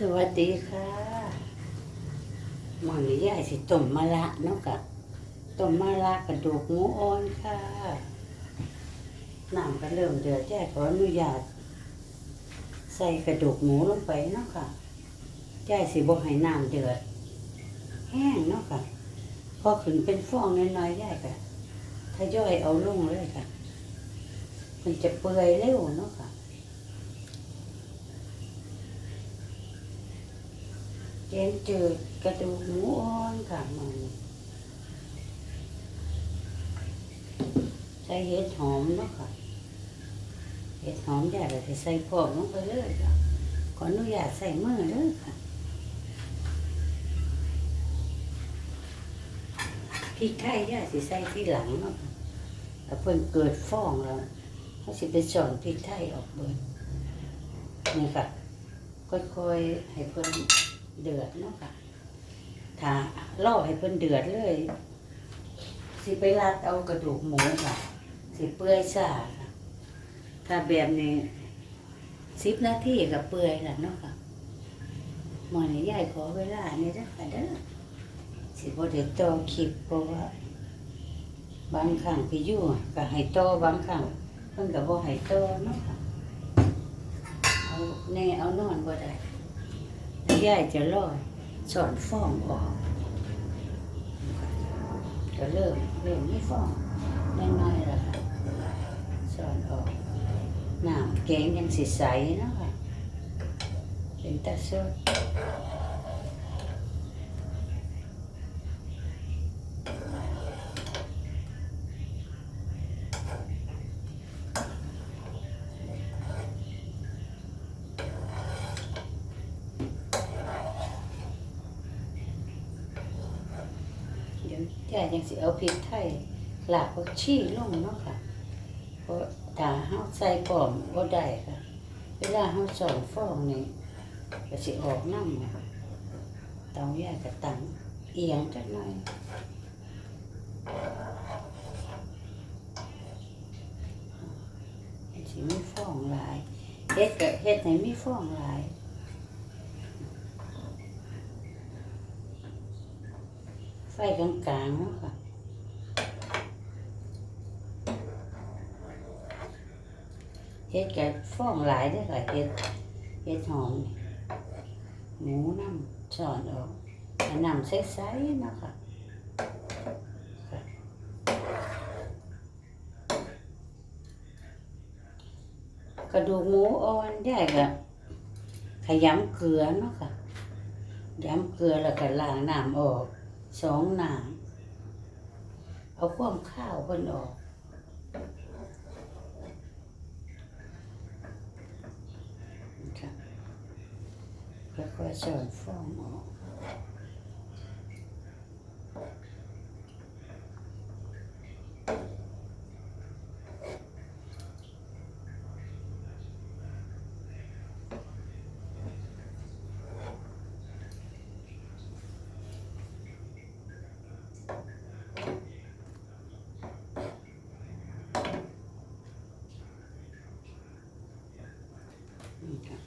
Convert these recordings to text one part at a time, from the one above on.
สวัสดีค่ะหมอนี้ยายสิต้มมะระเนาะกะต้มมะระกระดูกหมูอ่อนค่ะน้ำก็เริ่มเดือดยายขออนุญาตใส่กระดูกหมูลงไปเนาะค่ะยายสิบ่ให้น้ำเดือด แห้งเนาะค่ะพอขึ้นเป็นฟองน้อยๆยายก็ทยอยเอาลงเลยค่ะ มันจะเปื่อยเร็วเนาะค่ะ กงจืดกระดูกหมูอ่อนค่ะมันใส่เห็ดหอมเนาะค่ะ เห็ดหอมอยากจะใส่พอกลงไปเลยค่ะขออนุญาตใส่มือเลยค่ะพริกไทยอยากสิใส่ที่หลังเนาะค่ะแล้วเพิ่นเกิดฟองแล้วเขาสิไปสอนพริกไทยออกเบิดนี่ค่ะค่อยๆให้เพิ่น เดือดเนาะค่ะถ้าล่อให้เพิ่นเดือดเลย สิไปราดเอากระดูกหมูค่ะ สิเปื่อยซ่าค่ะถ้าแบบนี้สิบนาทีก็เปื่อยแล้วเนาะค่ะหมอนี่ยายขอเวลานี่เด้อค่ะเด้อสิบ่ได้ต่อคลิปเพราะว่าบางครั้งพี่ยู่ก็ให้ต่อบางครั้งเพิ่นก็บ่ให้ต่อเนาะค่ะเอาแน่เอานอนบ่ได้ ยายจะรอสอนฟ้องออกก็เริ่มเริ่มไม่ฟ้องน้อยๆแล้วค่ะสอนออกน้ำแกงยังสีใสเนาะค่ะเป็นตาสดเดี๋ ยวยายังสิเอาพริกไทยหลากผักชีลงเนาะค่ะเพราะถ้าเฮาใส่ปอมบ่ได้ค่ะ เวลาเฮาสอนฟองนี่ก็สิออกน้ำค่ะเตาย่ายก็ตั้งเอียงจักหน่อยสิมีฟองหลายเฮ็ดก็เฮ็ดให้มีฟองหลาย ไฟกลางๆเนาะค่ะเฮ็ดกับฟองหลายเด้อค่ะเฮ็ดเฮ็ดหอมหมูน้ำช้อนออกน้ำใสๆเนาะค่ะกระดูกหมูอ่อนยายก็ขยำเกลือเนาะค่ะย้ำเกลือแล้วก็ล้างน้ำออก สองหนังเอาความข้าวเพิ่นออกค่ะค่อยๆสอนฟองออกนี่ค่ะ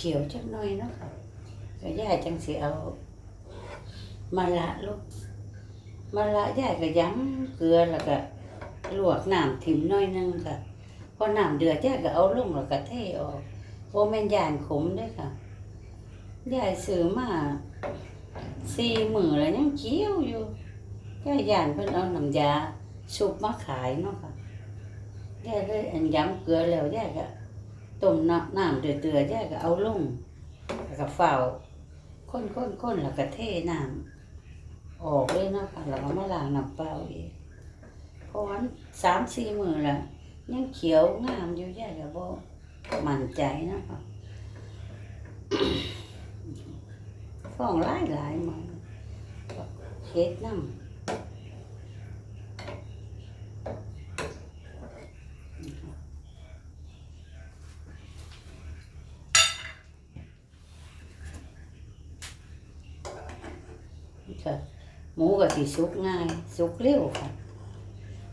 เขียวจักหน่อยเนาะค่ะก็ย่ายจังสิเอา มาละลูกมาละย่ายก็ย้ำเกลือแล้วก็ลวกน้ำถิ่มหน่อยนึงค่ะพอน้ำเดือดย่ายก็เอาลงแล้วก็เทออกโอแม่นย่านขมเด้วยค่ะย่ายซื้อมาสี่มือแล้วยังเคี้ยวอยู่ย่ายย่านเพิ่นเอาน้ำยาซุปมาขายเนาะค่ะย่าเลยอันย้ำเกลือแล้วย่าก็ ต้มน้ำเดือดๆย่าก็เอาลงแล้วก็เฝ้าค้นค้นค้นแล้วก็เทน้ำออกเลยเนาะค่ะแล้วก็มาล้างน้ำเปล่าอีกเพราะวันสามสี่มือละยังเขียวงามอยู่ย่าก็บ่มั่นใจเนาะค่ะฟองหลายหลายๆมาเฮ็ดน้ำ ค่ะ หมูก็สิสุกง่าย สุกเร็วค่ะ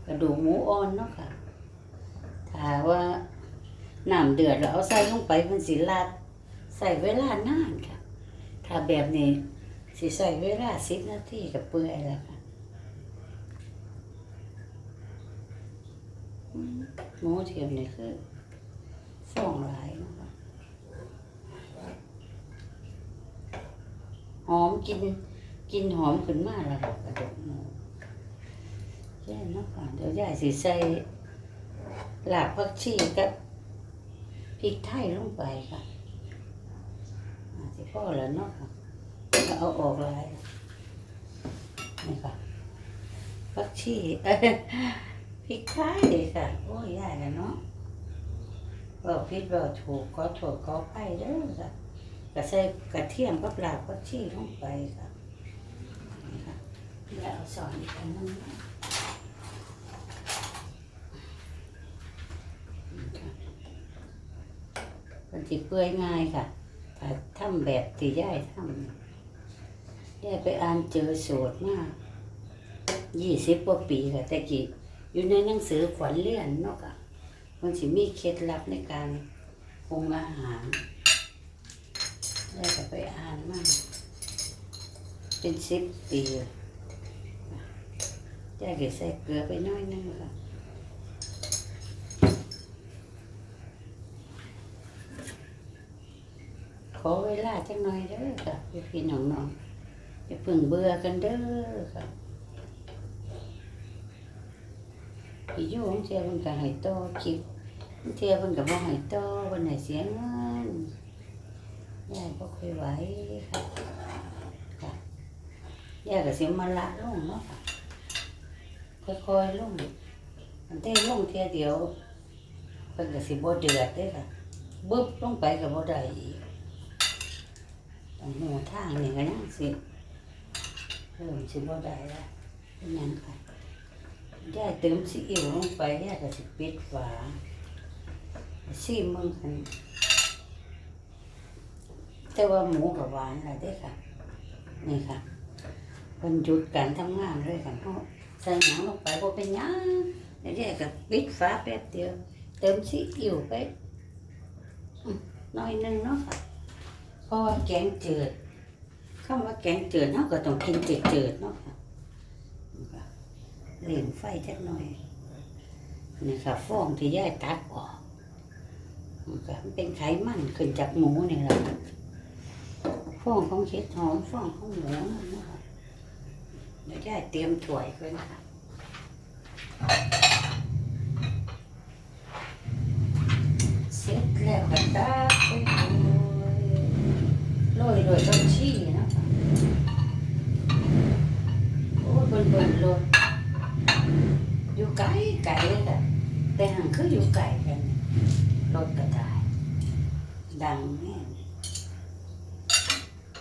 กระดูกหมูอ่อนเนาะค่ะถ้าว่าน้ำเดือดแล้วเอาใส่ลงไปมันสิลาดใส่เวลานานค่ะ ถ้าแบบนี้สิใส่เวลาสิบนาทีกับเปื่อยแล้วค่ะหมูเทียมนี่คือฟองหลายนะคะหอมกิน กินหอมขึ้นมาแล้วค่ะกระดกหมูแย่เนาะค่ะเดี๋ยวยายสิใส่หลากผักชีกับพริกไทยลงไปค่ะอาสิพ่อแล้วเนาะค่ะก็เอาออกลายนี่ค่ะผักชีพริกไทยค่ะ โอ้ยยายแล้วเนาะบอกผิดบอกถูกขอโทษขออภัยเด้อค่ะก็ใส่กระเทียมกับหลาบผักชีลงไปค่ะ ค่ะแล้วเอาสอนอีกอันนึงนะนี่ค่ะมันสิเปื่อยง่ายค่ะถ้าทำแบบที่ยายทำย่ายไปอ่านเจอสูตรมากยี่สิบกว่าปีค่ะ แต่กี้อยู่ในหนังสือขวัญเลี่ยนเนาะค่ะมันสิมีเคล็ดลับในการปรุงอาหารยายก็ไปอ่านมาก เป็นสิบปี เลยยายก็ใส่เกลือไปน้อยนึงค่ะขอเวลาจังหน่อยเด้อค่ะพี่พี่น้องน้องๆอย่าเพิ่งเบื่อกันเด้อค่ะพี่อยู่ของเทียเพิ่นก็ให้โตคลิปของเทียเพิ่นก็บ่ให้โตเพิ่นให้เสียเงินยายบ่ค่อยไหวค่ะค่ะยายก็สิมาละลงเนาะ ค่ะค่อยๆลงอันเต้ลงเทียเดียวเพิ่นก็สิบ่เดือดเด้ค่ะบึบลงไปก็บ่ได้อีกต้องหูทางนี่ก็ยังสิเริ่มสิบ่ได้ละเป็นหยังค่ะย่เติมซีอิ๊วลงไปย่าก็สิปิดฝาซีมึงคันแต่ว่าหมูกับหวานอะไรได้ค่ะ นี่ค่ะเป็นหยุดการทำงานเลยค่ะเพราะ ใส่หนังลงไปบ่เป็นหยังแล้วย่าก็ปิดฝาแป๊บเดียว เติมซีอิ๊วไปอืมหน้อยหนึงเนาะค่ะเพราะว่าแกงจืดคำว่าแกงจืดเนาะก็ต้องกินจืดจืดๆเนาะค่ะเล่งไฟจักหน่อย นี่ค่ะฟองที่ย่ายตัดออกนี่ค่ะมันเป็นไขมันขึ้นจากหมูนี่แหละค่ะฟองของเห็ดหอมฟองของหมูนั่นเนาะค่ะ เดี๋ยวย่ายเตรียมถ้วยไว้นะคะเสร็จแล้วก็ตักไปโรยโรยโรยต้นชีนะคะโอ้ยบิ่นบนโรยอยู่ไกลไกลเลยค่แต่ห่างคืออยู่ไกลกันรถก็ได้ดังแน่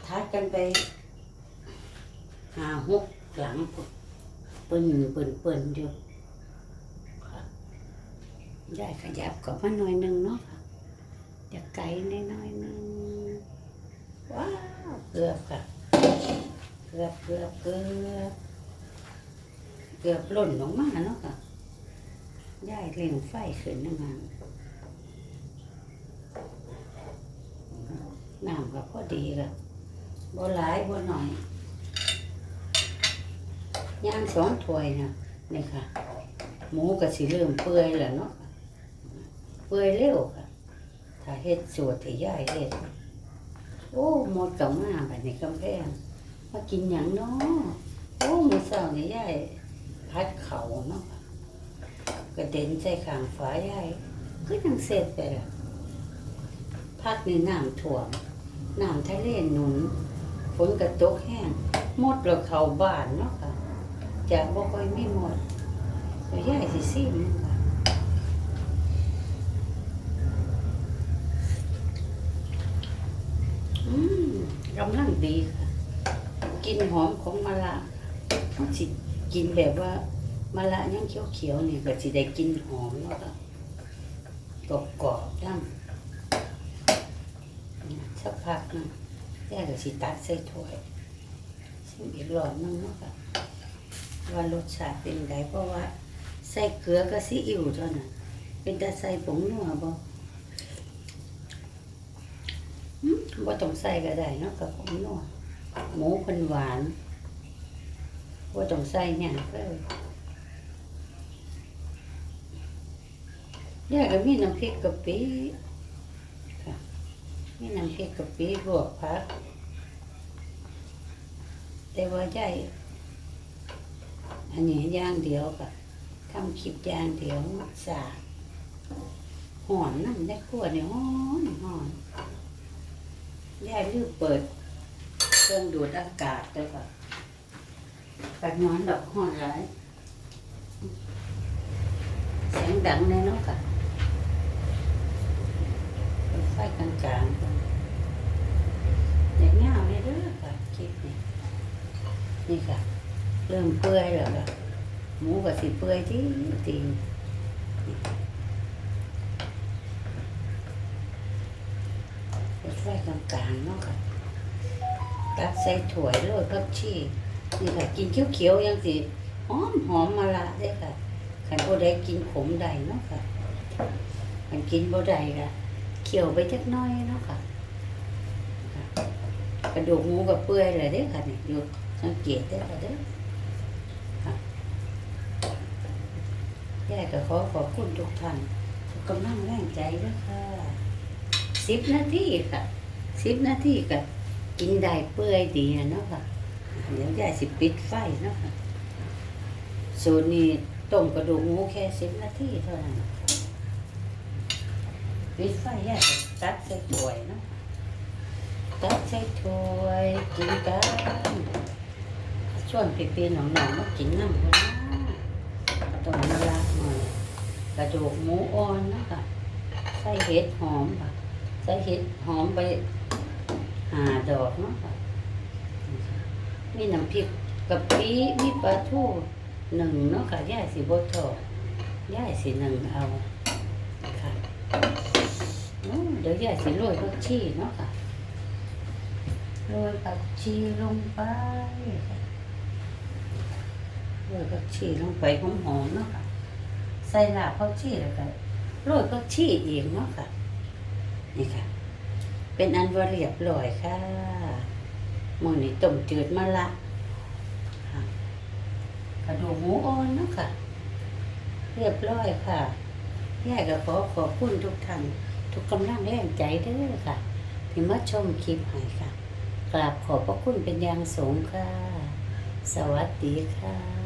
ทัดกันไป หลังพุ่นเปิ้นเปิ้นเปิ้นอยู่ค่ะได้ขยับก็มาหน่อยนึงเนาะค่ะจะไกลนิดหน่อยนึงว้าวเกือบค่ะ เกือบเกือบเกือบเกือบหล่นลงมาเนาะค่ะย่ายเร่งไฟขึ้นนั่นมาน้ำก็พอดีละบ่หลายบ่หน่อย ย่างสองถ้วยนะนี่ค่ะ หมูก็สิเริ่มเปื่อยแล้วเนาะเปื่อยเร็วค่ะ ถ้าเฮ็ดสูตรที่ย่ายเฮ็ดโอ้หมดกับมาแบบนี้กำแพงมากินอย่างเนาะโอ้มือเศร้านี่ยายพัดเขาเนาะกระเด็นใส่ขางฝายายก็ยังเสร็จไปละพักนี่น้ำท่วมน้ำทะเลหนุนฝนกระตกแห้งหมดเราเข้าบ้านเนาะค่ะ จากบ่ค่อยมีหมดเดี๋ยวยายสิซิมค่ะอืมกำลังดีค่ะ กินหอมของมะละมันสิกินแบบว่ามะละยังเขียวๆนี่ยก็สิได้กินหอมแล้วก็กรอบๆนั่นสักพักนึงแย่ก็สิตัดใส่ถ้วยชิมอีกรอบนึงเนาะค่ะ ว่ารสชาติเป็นไงเพราะว่า ใส่เกลือกับซีอิ๊วเท่านั้นเป็นแต่ใส่ผงนัวบ่บ่ต้องใส่ก็ได้เนาะกับผมนัวหมูเพิ่นหวานบ่ต้องใส่หยังเลยยายก็มีน้ำพริกกะปิมีน้ำพริกกะปิลวกผักแต่ว่ายาย อันนี้ย่างเดียวกับทำคลิปย่างเดียวมักษาหอนนั่นได้ขวดเนี่ยหอนหอนยายลืมเปิด เครื่องดูดอากาศเลยค่ะกัดนอนดอกหอนหลายเสียงดังเลยเนาะค่ะไฟกลางๆก่อนอย่างเงี้ยไม่เด้อค่ะคลิปนี้นี่ค่ะ เริ่มเปื่อยแล้วค่ะหมูกับสิเปื่อยที่ตีเปิดไฟกลางๆเนาะค่ะตักใส่ถ้วโรยผักชีนี่ค่ะกินเขียวๆยังสิหอมหอมมาละเด้ค่ะขันบ่ได้กินขมใดเนาะค่ะขันกินบ่ได้ค่ะเคี่ยวไปจักน้อยเนาะค่ะกระดูกหมูกับเปื่อยเลยเด้ค่ะนี่อยู่สังเกตได้ค่ะเด้อค่ะ ยายก็ขอขอบคุณทุกท่านทุกกำลังแรงใจด้วยค่ะสิบนาทีค่ะสิบนาทีก็กินได้เปื่อยดีอะเนาะค่ะเดี๋ยวยายสิปิดไฟเนาะค่ะสูตรนี้ต้มกระดูกหมูแค่สิบนาทีเท่านั้นปิดไฟยายก็ตักใส่ถ้วยเนาะตักใส่ถ้วยกินกันชวนพี่ๆหนองๆมากินน้ำกันนะต้มมะระหน่อย กระดูกหมูอ่อนนะคะใส่เห็ดหอมค่ะใส่เห็ดหอมไปหาดอกเนาะค่ะมีน้ำพริกกะปิมีปลาทูหนึ่งเนาะค่ะย่ายสิบทอดย่ายสิหนึ่งเอาค่ะเดี๋ยวย่ายสิโรยผักชีเนาะค่ะโรยผักชีลงไปโรยผักชีลงไปหอมๆเนาะค่ะ ส่ลาบผักชีแล้วก็โรยผักชีเอีกเนาะค่ะ นี่ค่ะ เป็นอันว่าเรียบร้อยค่ะมื้อนี้ต้มจืดมะละค่ะกระดูกหมูอ่อนเนาะค่ะ เรียบร้อยค่ะยายก็ขอขอบคุณทุกท่านทุกกำลังแรงใจเด้อค่ะที่มาชมคลิปให้ค่ะกราบขอบพระคุณเป็นอย่างสูงค่ะ สวัสดีค่ะ